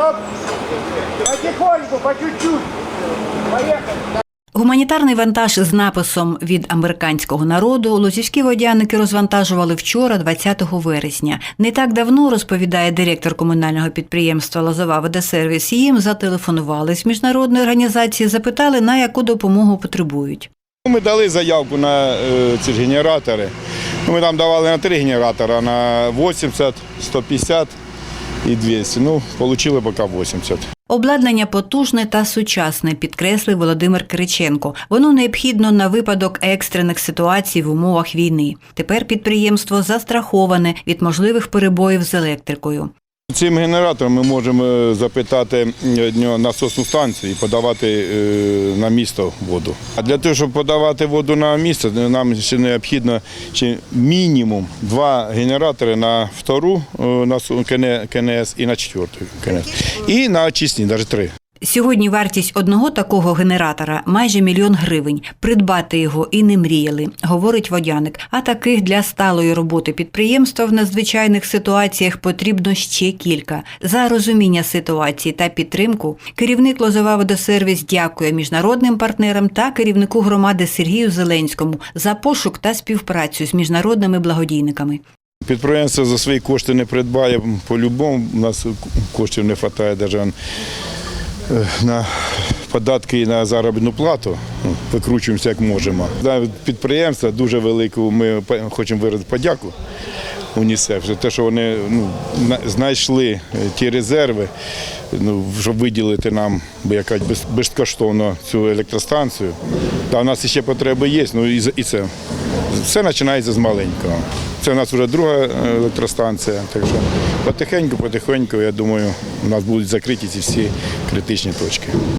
Оп! Потихоньку, по чуть-чуть. Поехали. Гуманітарний вантаж з написом від американського народу лозівські водяники розвантажували вчора, 20 вересня. Не так давно розповідає директор комунального підприємства Лозова Водосервіс. Їм зателефонували з міжнародної організації, запитали на яку допомогу потребують. Ми дали заявку на е, ці ж генератори. Ну, Ми там давали на три генератора, на 80, 150 і 200. Ну, отримали поки 80. Обладнання потужне та сучасне, підкреслив Володимир Кириченко. Воно необхідно на випадок екстрених ситуацій в умовах війни. Тепер підприємство застраховане від можливих перебоїв з електрикою. Цим генератором ми можемо е, запитати е, насосну станцію і подавати е, на місто воду. А для того, щоб подавати воду на місто, нам ще необхідно ще мінімум два генератори на втору КНС і на четверту КНС. І на очисні, навіть три. Сьогодні вартість одного такого генератора майже мільйон гривень. Придбати його і не мріяли, говорить водяник. А таких для сталої роботи підприємства в надзвичайних ситуаціях потрібно ще кілька. За розуміння ситуації та підтримку керівник Лозова Водосервіс дякує міжнародним партнерам та керівнику громади Сергію Зеленському за пошук та співпрацю з міжнародними благодійниками. Підприємство за свої кошти не придбає по-любому. У нас коштів не вистачає навіть на податки і на заробітну плату. Ну, Викручуємося як можемо. За Підприємство дуже велике. Ми хочемо виразити подяку УНІСЕФ за те, що вони ну, знайшли е, ті резерви, ну, щоб виділити нам якась безкоштовно цю електростанцію. Та у нас ще потреби є, ну і це. Все починається з маленького. Це у нас вже друга е, електростанція. Так що потихеньку, потихеньку, я думаю, у нас будуть закриті ці всі критичні точки.